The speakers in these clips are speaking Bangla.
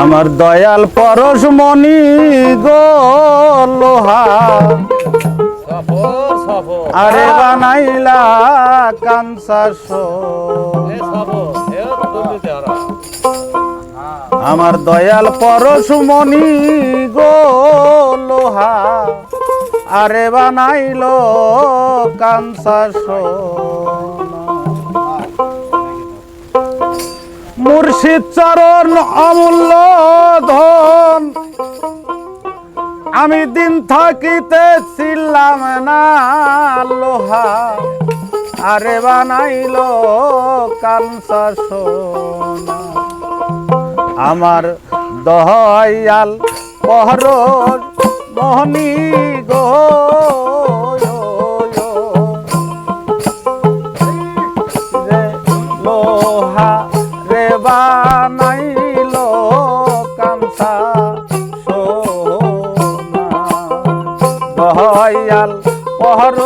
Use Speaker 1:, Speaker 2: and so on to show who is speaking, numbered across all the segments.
Speaker 1: আমার দয়াল পরশমণি গো লোহা।
Speaker 2: সফর সফর
Speaker 1: আরে বানাইলা
Speaker 2: হারা
Speaker 1: আমার দয়াল পরশমণি গো লোহা। আরে বানাইল কাঞ্চা মুর্শিদ চরণ অমূল্য ধন। আমি দিন থাকিতে ছিলাম না লোহা, আরে বানাইল কাঞ্চা সোনা। আমার দয়াল পহর মোহনী গো বানাইল কাঞ্চা সোনা। দয়াল পহর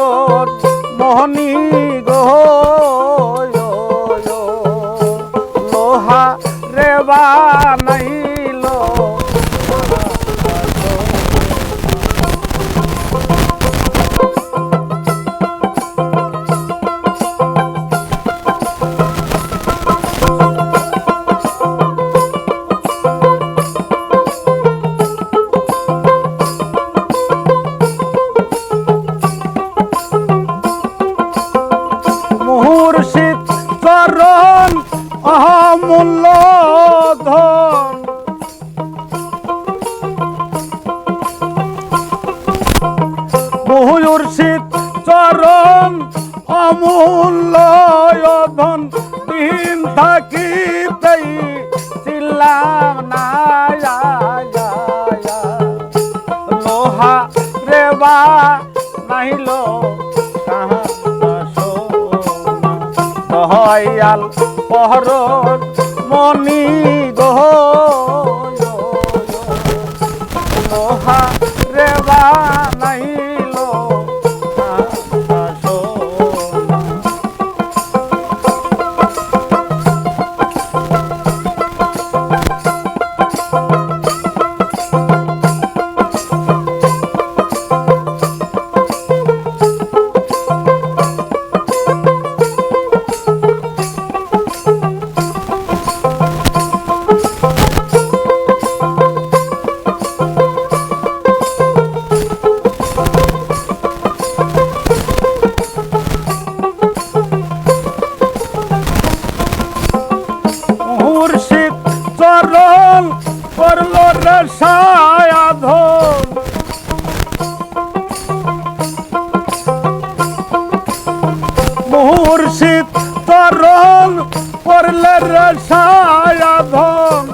Speaker 1: মোহনী গো লোহা রে অমূল্য ধন মুর্শিদ চরণ, অমূল্য ধন দিন থাকিতেই ছিলাম না লোহা রেবা নাহিল দয়াল পহর মনি গো রেবা চরণ করল রে সায়াধন মুর্শিদ চরণ করল রে সায়াধন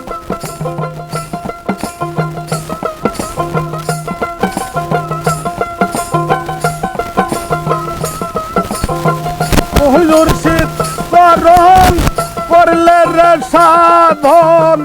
Speaker 1: মুর্শিদ চরণ করলে রে সাধন।